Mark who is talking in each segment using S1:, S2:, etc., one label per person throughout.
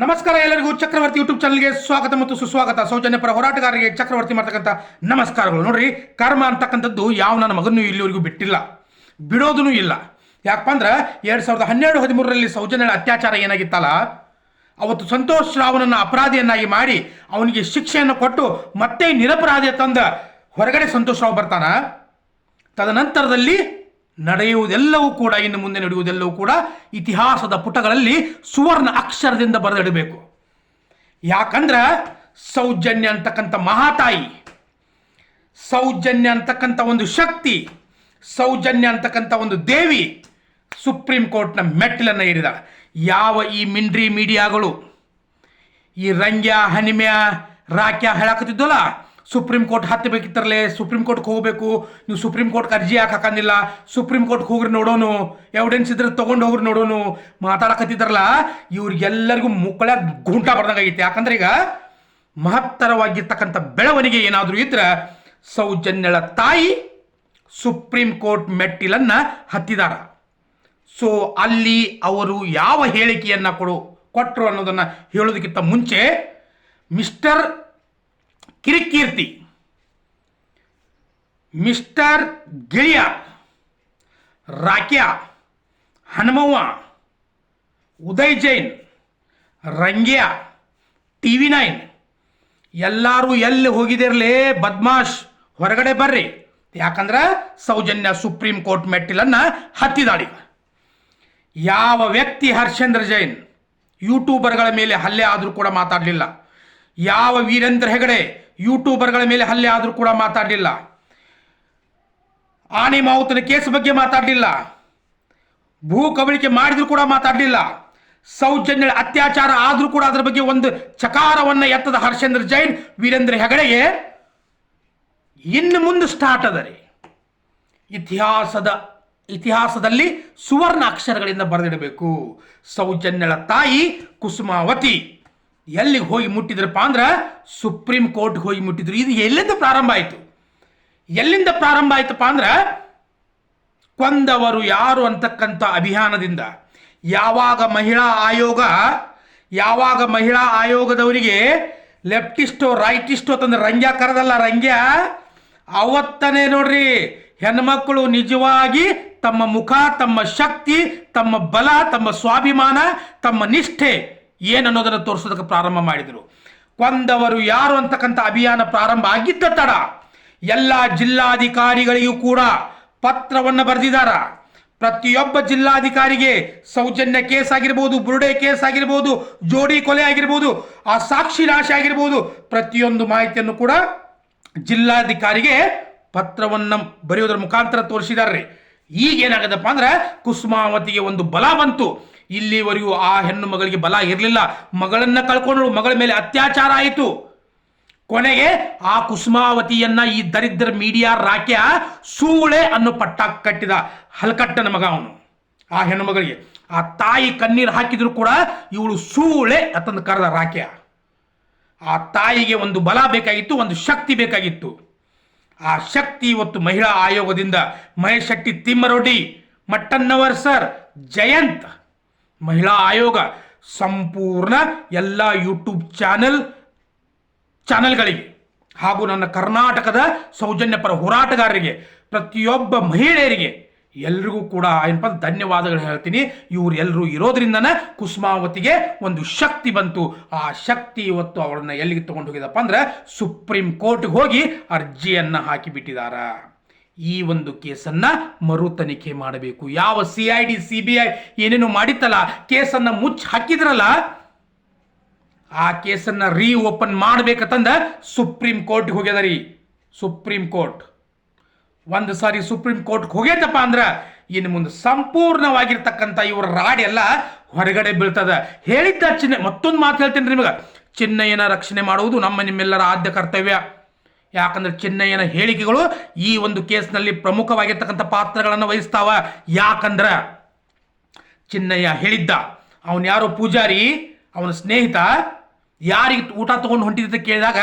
S1: ನಮಸ್ಕಾರ ಎಲ್ಲರಿಗೂ ಚಕ್ರವರ್ತಿ ಯೂಟ್ಯೂಬ್ ಚಾನಲ್ಗೆ ಸ್ವಾಗತ ಮತ್ತು ಸುಸ್ವಾಗತ. ಸೌಜನ್ಯ ಪರ ಹೋರಾಟಗಾರರಿಗೆ ಚಕ್ರವರ್ತಿ ಮಾಡ್ತಕ್ಕಂಥ ನಮಸ್ಕಾರಗಳು. ನೋಡ್ರಿ, ಕರ್ಮ ಅಂತಕ್ಕಂಥದ್ದು ಯಾವ ನನ್ನ ಮಗನೂ ಇಲ್ಲಿವರೆಗೂ ಬಿಟ್ಟಿಲ್ಲ. ಬಿಡೋದೂ ಇಲ್ಲ. ಯಾಕಪ್ಪ ಅಂದ್ರೆ ಎರಡು ಸಾವಿರದ ಹನ್ನೆರಡು, ಹದಿಮೂರರಲ್ಲಿ ಸೌಜನ್ಯ ಅತ್ಯಾಚಾರ ಏನಾಗಿತ್ತಲ್ಲ, ಅವತ್ತು ಸಂತೋಷ್ ರಾವ್ನನ್ನು ಅಪರಾಧಿಯನ್ನಾಗಿ ಮಾಡಿ ಅವನಿಗೆ ಶಿಕ್ಷೆಯನ್ನು ಕೊಟ್ಟು ಮತ್ತೆ ನಿರಪರಾಧಿಯ ತಂದ ಹೊರಗಡೆ ಸಂತೋಷ್ ರಾವ್ ಬರ್ತಾನ. ತದನಂತರದಲ್ಲಿ ನಡೆಯುವುದೆಲ್ಲವೂ ಕೂಡ, ಇನ್ನು ಮುಂದೆ ನಡೆಯುವುದೆಲ್ಲವೂ ಕೂಡ ಇತಿಹಾಸದ ಪುಟಗಳಲ್ಲಿ ಸುವರ್ಣ ಅಕ್ಷರದಿಂದ ಬರೆದಿಡಬೇಕು. ಯಾಕಂದ್ರೆ ಸೌಜನ್ಯ ಅಂತಕ್ಕಂಥ ಮಹಾತಾಯಿ, ಸೌಜನ್ಯ ಅಂತಕ್ಕಂಥ ಒಂದು ಶಕ್ತಿ, ಸೌಜನ್ಯ ಅಂತಕ್ಕಂಥ ಒಂದು ದೇವಿ ಸುಪ್ರೀಂ ಕೋರ್ಟ್ನ ಮೆಟ್ಟಿಲನ್ನು ಏರಿದ. ಯಾವ ಈ ಮಿಂಡ್ರಿ ಮೀಡಿಯಾಗಳು, ಈ ರಂಗ್ಯ ಹನಿಮ್ಯ ರಾಕ್ಯ ಹೇಳಕತ್ತಿದ್ದಲ್ಲ ಸುಪ್ರೀಂ ಕೋರ್ಟ್ ಹತ್ತಬೇಕಿತ್ತರಲೆ ಸುಪ್ರೀಂ ಕೋರ್ಟ್ಗೆ ಹೋಗಬೇಕು. ನೀವು ಸುಪ್ರೀಂ ಕೋರ್ಟ್ಗೆ ಅರ್ಜಿ ಯಾಕೆ ಸುಪ್ರೀಂ ಕೋರ್ಟ್ಗೆ ಹೋಗ್ರಿ ನೋಡೋನು. ಎವಿಡೆನ್ಸ್ ಇದ್ರೆ ತೊಗೊಂಡು ಹೋಗ್ರಿ ನೋಡೋನು. ಮಾತಾಡಕತ್ತಿದ್ರಲ್ಲ ಇವ್ರಿಗೆಲ್ಲರಿಗೂ ಮುಕ್ಕಳ ಗುಂಟ ಬರ್ದಂಗಾಗೈತೆ ಯಾಕಂದ್ರೆ ಈಗ ಮಹತ್ತರವಾಗಿರ್ತಕ್ಕಂಥ ಬೆಳವಣಿಗೆ ಏನಾದರೂ ಇದ್ರೆ ಸೌಜನ್ಯಳ ತಾಯಿ ಸುಪ್ರೀಂ ಕೋರ್ಟ್ ಮೆಟ್ಟಿಲನ್ನು ಹತ್ತಿದಾರ. ಸೊ ಅಲ್ಲಿ ಅವರು ಯಾವ ಹೇಳಿಕೆಯನ್ನು ಕೊಡು ಕೊಟ್ಟರು ಅನ್ನೋದನ್ನು ಹೇಳೋದಕ್ಕಿಂತ ಮುಂಚೆ, ಮಿಸ್ಟರ್ ಕಿರಿಕೀರ್ತಿ. ಮಿಸ್ಟರ್ ಗಿಳಿಯ ರಾಕ್ಯ Hanumavva, Uday Jain, ರಂಗ್ಯ T V nine. ಎಲ್ಲರೂ ಎಲ್ಲಿ ಹೋಗಿದಿರಲಿ ಬದ್ಮಾಶ್, ಹೊರಗಡೆ ಬರ್ರಿ. ಯಾಕಂದ್ರೆ ಸೌಜನ್ಯ ಸುಪ್ರೀಂ ಕೋರ್ಟ್ ಮೆಟ್ಟಿಲನ್ನು ಹತ್ತಿದಾಳಿ ಯಾವ ವ್ಯಕ್ತಿ ಹರ್ಷೇಂದ್ರ ಜೈನ್? ಯೂಟ್ಯೂಬರ್ಗಳ ಮೇಲೆ ಹಲ್ಲೆ ಆದರೂ ಕೂಡ ಮಾತಾಡಲಿಲ್ಲ. ಯಾವ ವೀರೇಂದ್ರ ಹೆಗಡೆ? ಯೂಟ್ಯೂಬರ್ಗಳ ಮೇಲೆ ಹಲ್ಲೆ ಆದರೂ ಕೂಡ ಮಾತಾಡಲಿಲ್ಲ. ಆನೆ ಮಾವುತನ ಕೇಸ್ ಬಗ್ಗೆ ಮಾತಾಡಲಿಲ್ಲ. ಭೂ ಕಬಳಿಕೆ ಮಾಡಿದ್ರು ಕೂಡ ಮಾತಾಡಲಿಲ್ಲ. ಸೌಜನ್ಯ ಅತ್ಯಾಚಾರ ಆದರೂ ಕೂಡ ಅದರ ಬಗ್ಗೆ ಒಂದು ಚಕಾರವನ್ನು ಎತ್ತದ ಹರ್ಷೇಂದ್ರ ಜೈನ್, ವೀರೇಂದ್ರ ಹೆಗಡೆಗೆ ಇನ್ನು ಮುಂದೆ ಸ್ಟಾರ್ಟ್ ಅದ ಇತಿಹಾಸದ, ಇತಿಹಾಸದಲ್ಲಿ ಸುವರ್ಣ ಅಕ್ಷರಗಳಿಂದ ಬರೆದಿಡಬೇಕು. ಸೌಜನ್ಯಳ ತಾಯಿ ಕುಸುಮಾವತಿ. ಎಲ್ಲಿಗೆ ಹೋಗಿ ಮುಟ್ಟಿದ್ರಪ್ಪ ಅಂದ್ರೆ ಸುಪ್ರೀಂ ಕೋರ್ಟ್ಗೆ ಹೋಗಿ ಮುಟ್ಟಿದ್ರು. ಇದು ಎಲ್ಲಿಂದ ಪ್ರಾರಂಭ ಆಯಿತು? ಎಲ್ಲಿಂದ ಪ್ರಾರಂಭ ಆಯ್ತಪ್ಪ ಅಂದ್ರೆ ಕೊಂದವರು ಯಾರು ಅಂತಕ್ಕಂಥ ಅಭಿಯಾನದಿಂದ. ಯಾವಾಗ ಮಹಿಳಾ ಆಯೋಗ, ಯಾವಾಗ ಮಹಿಳಾ ಆಯೋಗದವರಿಗೆ ಲೆಫ್ಟಿಸ್ಟೋ ರೈಟಿಸ್ಟೋ ತಂದ್ರೆ ರಂಗ್ಯ ಕರೆದಲ್ಲ ರಂಗ್ಯ? ಅವತ್ತನೇ ನೋಡ್ರಿ, ಹೆಣ್ಮಕ್ಳು ನಿಜವಾಗಿ ತಮ್ಮ ಮುಖ, ತಮ್ಮ ಶಕ್ತಿ, ತಮ್ಮ ಬಲ, ತಮ್ಮ ಸ್ವಾಭಿಮಾನ, ತಮ್ಮ ನಿಷ್ಠೆ. ಏನನ್ನೋದನ್ನು ತೋರಿಸೋದಕ್ಕೆ ಪ್ರಾರಂಭ ಮಾಡಿದರು. ಕೊಂದವರು ಯಾರು ಅಂತಕ್ಕಂಥ ಅಭಿಯಾನ ಪ್ರಾರಂಭ ಆಗಿದ್ದ ತಡ ಎಲ್ಲ ಜಿಲ್ಲಾಧಿಕಾರಿಗಳಿಗೂ ಕೂಡ ಪತ್ರವನ್ನು ಬರೆದಿದ್ದಾರ ಪ್ರತಿಯೊಬ್ಬ ಜಿಲ್ಲಾಧಿಕಾರಿಗೆ ಸೌಜನ್ಯ ಕೇಸ್ ಆಗಿರ್ಬೋದು, ಬುರುಡೆ ಕೇಸ್ ಆಗಿರ್ಬೋದು, ಜೋಡಿ ಕೊಲೆ ಆಗಿರ್ಬೋದು ಆ ಸಾಕ್ಷಿ ರಾಶಿ ಆಗಿರ್ಬೋದು, ಪ್ರತಿಯೊಂದು ಮಾಹಿತಿಯನ್ನು ಕೂಡ ಜಿಲ್ಲಾಧಿಕಾರಿಗೆ ಪತ್ರವನ್ನು ಬರೆಯೋದ್ರ ಮುಖಾಂತರ ತೋರಿಸಿದ್ದಾರೆ ಈಗ ಏನಾಗದಪ್ಪ ಅಂದ್ರೆ ಕುಸುಮಾವತಿಗೆ ಒಂದು ಬಲ ಬಂತು. ಇಲ್ಲಿವರೆಗೂ ಆ ಹೆಣ್ಣು ಮಗಳಿಗೆ ಬಲ ಇರಲಿಲ್ಲ. ಮಗಳನ್ನ ಕಳ್ಕೊಂಡು ಮಗಳ ಮೇಲೆ ಅತ್ಯಾಚಾರ ಆಯಿತು. ಕೊನೆಗೆ ಆ ಕುಸುಮಾವತಿಯನ್ನ ಈ ದರಿದ್ರ ಮೀಡಿಯಾ ರಾಕ್ಯ ಸೂಳೆ ಅನ್ನು ಪಟ್ಟ ಕಟ್ಟಿದ ಹಲಕಟ್ಟನ ಮಗ ಅವನು, ಆ ಹೆಣ್ಣು ಮಗಳಿಗೆ. ಆ ತಾಯಿ ಕಣ್ಣೀರು ಹಾಕಿದ್ರು ಕೂಡ ಇವಳು ಸೂಳೆ ಅತಂದು ಕರೆದ ರಾಕ್ಯ. ಆ ತಾಯಿಗೆ ಒಂದು ಬಲ ಬೇಕಾಗಿತ್ತು, ಒಂದು ಶಕ್ತಿ ಬೇಕಾಗಿತ್ತು. ಆ ಶಕ್ತಿ ಇವತ್ತು ಮಹಿಳಾ ಆಯೋಗದಿಂದ ಮಹೇಶ್ ಶೆಟ್ಟಿ ತಿಮ್ಮರೊಡ್ಡಿ, ಮಟ್ಟನ್ನವರ್ ಸರ್, ಜಯಂತ್. ಮಹಿಳಾ ಆಯೋಗ ಸಂಪೂರ್ಣ ಎಲ್ಲ ಯೂಟ್ಯೂಬ್ ಚಾನೆಲ್, ಚಾನೆಲ್ಗಳಿಗೆ ಹಾಗೂ ನನ್ನ ಕರ್ನಾಟಕದ ಸೌಜನ್ಯ ಪರ ಹೋರಾಟಗಾರರಿಗೆ, ಪ್ರತಿಯೊಬ್ಬ ಮಹಿಳೆಯರಿಗೆ ಎಲ್ರಿಗೂ ಕೂಡ ಏನಪ್ಪ ಧನ್ಯವಾದಗಳು ಹೇಳ್ತೀನಿ. ಇವರೆಲ್ಲರೂ ಇರೋದ್ರಿಂದನೇ ಕುಸುಮಾವತಿಗೆ ಒಂದು ಶಕ್ತಿ ಬಂತು. ಆ ಶಕ್ತಿ ಇವತ್ತು ಅವಳನ್ನ ಎಲ್ಲಿಗೆ ತೊಗೊಂಡು ಹೋಗಿದಪ್ಪ ಅಂದ್ರೆ ಸುಪ್ರೀಂ ಕೋರ್ಟ್ಗೆ ಹೋಗಿ ಅರ್ಜಿಯನ್ನು ಹಾಕಿಬಿಟ್ಟಿದಾರ. ಈ ಒಂದು ಕೇಸನ್ನ ಮರು ತನಿಖೆ ಮಾಡಬೇಕು. ಯಾವ C I D C B I ಏನೇನು ಮಾಡಿತ್ತಲ್ಲ, ಕೇಸನ್ನ ಮುಚ್ಚಿ ಹಾಕಿದ್ರಲ್ಲ, ಆ ಕೇಸನ್ನ ರೀ ಓಪನ್ ಮಾಡ್ಬೇಕಂತಂದ ಸುಪ್ರೀಂ ಕೋರ್ಟ್ಗೆ ಹೋಗ್ಯದ ರೀ. ಸುಪ್ರೀಂ ಕೋರ್ಟ್ ಒಂದು ಸಾರಿ ಸುಪ್ರೀಂ ಕೋರ್ಟ್ಗೆ ಹೋಗೇತಪ್ಪ ಅಂದ್ರೆ ಇನ್ನು ಮುಂದೆ ಸಂಪೂರ್ಣವಾಗಿರ್ತಕ್ಕಂಥ ಇವರ ರಾಡ್ ಎಲ್ಲ ಹೊರಗಡೆ ಬೀಳ್ತದ. ಹೇಳಿದ್ದ ಚಿನ್ನ, ಮತ್ತೊಂದು ಮಾತು ಹೇಳ್ತೀನಿ ನಿಮಗೆ. ಏನ ರಕ್ಷಣೆ ಮಾಡುವುದು ನಮ್ಮ ನಿಮ್ಮೆಲ್ಲರ ಆದ್ಯ ಕರ್ತವ್ಯ. ಯಾಕಂದ್ರೆ ಚಿನ್ನಯ್ಯನ ಹೇಳಿಕೆಗಳು ಈ ಒಂದು ಕೇಸ್ನಲ್ಲಿ ಪ್ರಮುಖವಾಗಿರ್ತಕ್ಕಂಥ ಪಾತ್ರಗಳನ್ನು ವಹಿಸ್ತಾವ. ಯಾಕಂದ್ರೆ ಚಿನ್ನಯ್ಯ ಹೇಳಿದ್ದ, ಅವನು ಯಾರು ಪೂಜಾರಿ? ಅವನ ಸ್ನೇಹಿತ? ಯಾರಿಗೆ ಊಟ ತಗೊಂಡು ಹೊಂಟಿದೆ ಅಂತ ಕೇಳಿದಾಗ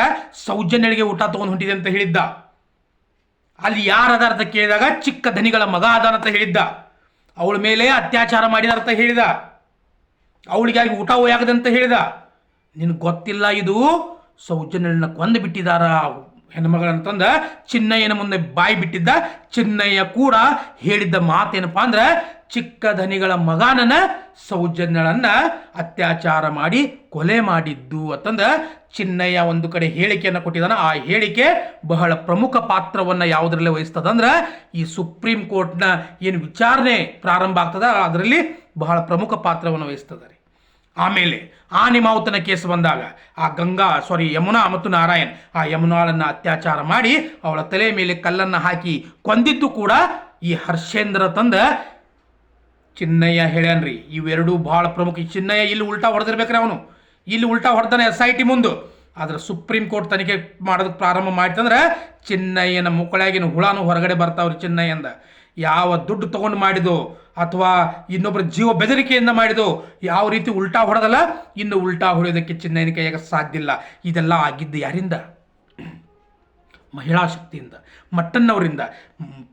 S1: ಸೌಜನ್ಯಳಿಗೆ ಊಟ ತಗೊಂಡು ಹೊಂಟಿದೆ ಅಂತ ಹೇಳಿದ್ದ. ಅಲ್ಲಿ ಯಾರದಾರ ಅಂತ ಕೇಳಿದಾಗ ಚಿಕ್ಕ ಧನಿಗಳ ಮಗ ಅದಾನ ಅಂತ ಹೇಳಿದ್ದ. ಅವಳ ಮೇಲೆ ಅತ್ಯಾಚಾರ ಮಾಡಿದಾರ ಅಂತ ಹೇಳಿದ. ಅವಳಿಗಾಗಿ ಊಟ ಒಯ್ಯಾಗದೆ ಅಂತ ಹೇಳಿದ. ನಿನಗೆ ಗೊತ್ತಿಲ್ಲ ಇದು? ಸೌಜನ್ಯಳನ್ನ ಕೊಂದು ಬಿಟ್ಟಿದಾರ ಹೆಣ್ಮಗಳಂತಂದ ಚಿನ್ನಯ್ಯನ ಮುಂದೆ ಬಾಯಿ ಬಿಟ್ಟಿದ್ದ ಚಿನ್ನಯ್ಯ ಕೂಡ ಹೇಳಿದ್ದ ಮಾತೇನಪ್ಪ ಅಂದ್ರೆ ಚಿಕ್ಕ ಧನಿಗಳ ಮಗಾನನ ಸೌಜನ್ಯಳನ್ನ ಅತ್ಯಾಚಾರ ಮಾಡಿ ಕೊಲೆ ಮಾಡಿದ್ದು ಅಂತಂದ ಚಿನ್ನಯ್ಯ ಒಂದು ಕಡೆ ಹೇಳಿಕೆಯನ್ನು ಕೊಟ್ಟಿದ್ದಾನೆ. ಆ ಹೇಳಿಕೆ ಬಹಳ ಪ್ರಮುಖ ಪಾತ್ರವನ್ನು ಯಾವುದರಲ್ಲಿ ವಹಿಸ್ತದಂದ್ರೆ ಈ ಸುಪ್ರೀಂ ಕೋರ್ಟ್ನ ಏನು ವಿಚಾರಣೆ ಪ್ರಾರಂಭ ಆಗ್ತದ, ಅದರಲ್ಲಿ ಬಹಳ ಪ್ರಮುಖ ಪಾತ್ರವನ್ನು ವಹಿಸ್ತದೆ ಆಮೇಲೆ ಆನಿಮಾವುತನ ಕೇಸ್ ಬಂದಾಗ ಆ ಗಂಗಾ ಸಾರಿ ಯಮುನಾ ಮತ್ತು ನಾರಾಯಣ್ ಆ ಯಮುನಾಳನ್ನು ಅತ್ಯಾಚಾರ ಮಾಡಿ ಅವಳ ತಲೆ ಮೇಲೆ ಕಲ್ಲನ್ನು ಹಾಕಿ ಕೊಂದಿದ್ದು ಕೂಡ ಈ ಹರ್ಷೇಂದ್ರ ತಂದ ಚಿನ್ನಯ್ಯ ಹೇಳ್ಯಾನ್ರಿ. ಇವೆರಡೂ ಭಾಳ ಪ್ರಮುಖ. ಚಿನ್ನಯ್ಯ ಇಲ್ಲಿ ಉಲ್ಟಾ ಹೊಡೆದಿರ್ಬೇಕ್ರಿ ಅವನು. ಇಲ್ಲಿ ಉಲ್ಟಾ ಹೊಡೆದಾನೆ ಎಸ್ ಐ ಟಿ ಮುಂದೆ. ಆದ್ರೆ ಸುಪ್ರೀಂ ಕೋರ್ಟ್ ತನಿಖೆ ಮಾಡೋದಕ್ಕೆ ಪ್ರಾರಂಭ ಮಾಡಿತಂದ್ರೆ ಚಿನ್ನಯ್ಯನ ಮುಕ್ಕಳಾಗಿನ ಹುಳಾನು ಹೊರಗಡೆ ಬರ್ತಾವ್ರಿ ಚಿನ್ನಯ್ಯಂದ. ಯಾವ ದುಡ್ಡು ತಗೊಂಡು ಮಾಡಿದೋ ಅಥವಾ ಇನ್ನೊಬ್ಬರ ಜೀವ ಬೆದರಿಕೆಯಿಂದ ಮಾಡಿದೋ ಯಾವ ರೀತಿ ಉಲ್ಟಾ ಹೊಡೆದಲ್ಲ, ಇನ್ನು ಉಲ್ಟಾ ಹೊಡೆಯೋದಕ್ಕೆ ಚಿನ್ನ ಕೈಯಾಗ ಸಾಧ್ಯ ಇಲ್ಲ. ಇದೆಲ್ಲ ಆಗಿದ್ದು ಯಾರಿಂದ? ಮಹಿಳಾ ಶಕ್ತಿಯಿಂದ ಮಟ್ಟನ್ನವರಿಂದ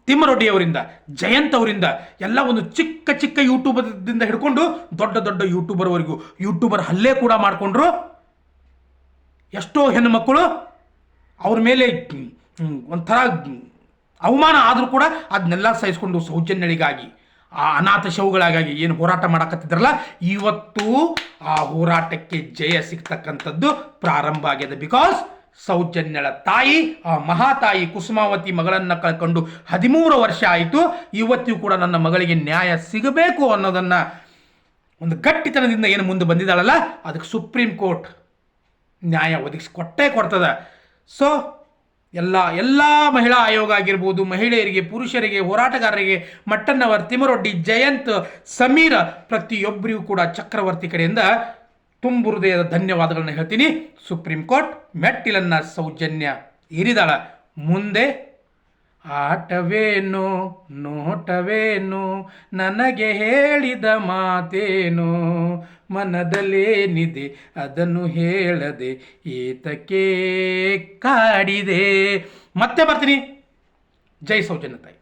S1: ತಿಮ್ಮರೊಡ್ಡಿಯವರಿಂದ, ಜಯಂತ್ ಅವರಿಂದ, ಎಲ್ಲ ಒಂದು ಚಿಕ್ಕ ಚಿಕ್ಕ ಯೂಟ್ಯೂಬರ್ದಿಂದ ಹಿಡ್ಕೊಂಡು ದೊಡ್ಡ ದೊಡ್ಡ ಯೂಟ್ಯೂಬರ್ವರೆಗೂ. ಯೂಟ್ಯೂಬರ್ ಹಲ್ಲೆ ಕೂಡ ಮಾಡಿಕೊಂಡ್ರು. ಎಷ್ಟೋ ಹೆಣ್ಣು ಮಕ್ಕಳು ಅವ್ರ ಮೇಲೆ ಒಂಥರ ಅವಮಾನ ಆದರೂ ಕೂಡ ಅದನ್ನೆಲ್ಲ ಸಹಿಸ್ಕೊಂಡು ಸೌಜನ್ಯಗಳಿಗಾಗಿ ಆ ಅನಾಥ ಶವಗಳಿಗಾಗಿ ಏನು ಹೋರಾಟ ಮಾಡಕತ್ತಿದ್ರಲ್ಲ, ಇವತ್ತು ಆ ಹೋರಾಟಕ್ಕೆ ಜಯ ಸಿಗ್ತಕ್ಕಂಥದ್ದು ಪ್ರಾರಂಭ ಆಗಿದೆ ಬಿಕಾಸ್ ಸೌಜನ್ಯಳ ತಾಯಿ, ಆ ಮಹಾತಾಯಿ ಕುಸುಮಾವತಿ ಮಗಳನ್ನ ಕಳ್ಕೊಂಡು ಹದಿಮೂರು ವರ್ಷ ಆಯಿತು, ಇವತ್ತಿಗೂ ಕೂಡ ನನ್ನ ಮಗಳಿಗೆ ನ್ಯಾಯ ಸಿಗಬೇಕು ಅನ್ನೋದನ್ನ ಒಂದು ಗಟ್ಟಿತನದಿಂದ ಏನು ಮುಂದೆ ಬಂದಿದ್ದಾಳಲ್ಲ, ಅದಕ್ಕೆ ಸುಪ್ರೀಂ ಕೋರ್ಟ್ ನ್ಯಾಯ ಒದಗಿಸಿಕೊಟ್ಟೇ ಕೊಡ್ತದೆ. ಸೊ ಎಲ್ಲ ಎಲ್ಲ ಮಹಿಳಾ ಆಯೋಗ ಆಗಿರ್ಬೋದು, ಮಹಿಳೆಯರಿಗೆ, ಪುರುಷರಿಗೆ, ಹೋರಾಟಗಾರರಿಗೆ ಮಟ್ಟನ್ನವರ್ ತಿಮರೊಡ್ಡಿ ಜಯಂತ್, ಸಮೀರ ಪ್ರತಿಯೊಬ್ಬರಿಗೂ ಕೂಡ ಚಕ್ರವರ್ತಿ ಕಡೆಯಿಂದ ತುಂಬು ಹೃದಯದ ಧನ್ಯವಾದಗಳನ್ನು ಹೇಳ್ತೀನಿ. ಸುಪ್ರೀಂ ಕೋರ್ಟ್ ಮೆಟ್ಟಿಲನ್ನ ಸೌಜನ್ಯ ಏರಿದಾಳ. ಮುಂದೆ ಆಟವೇನು, ನೋಟವೇನು, ನನಗೆ ಹೇಳಿದ ಮಾತೇನು ಮನದಲ್ಲೇನಿದೆ ಅದನ್ನು ಹೇಳದೆ ಈತಕ್ಕೆ ಕಾಡಿದೆ. ಮತ್ತೆ ಬರ್ತೀನಿ. ಜೈ ಸೌಜನ್ಯ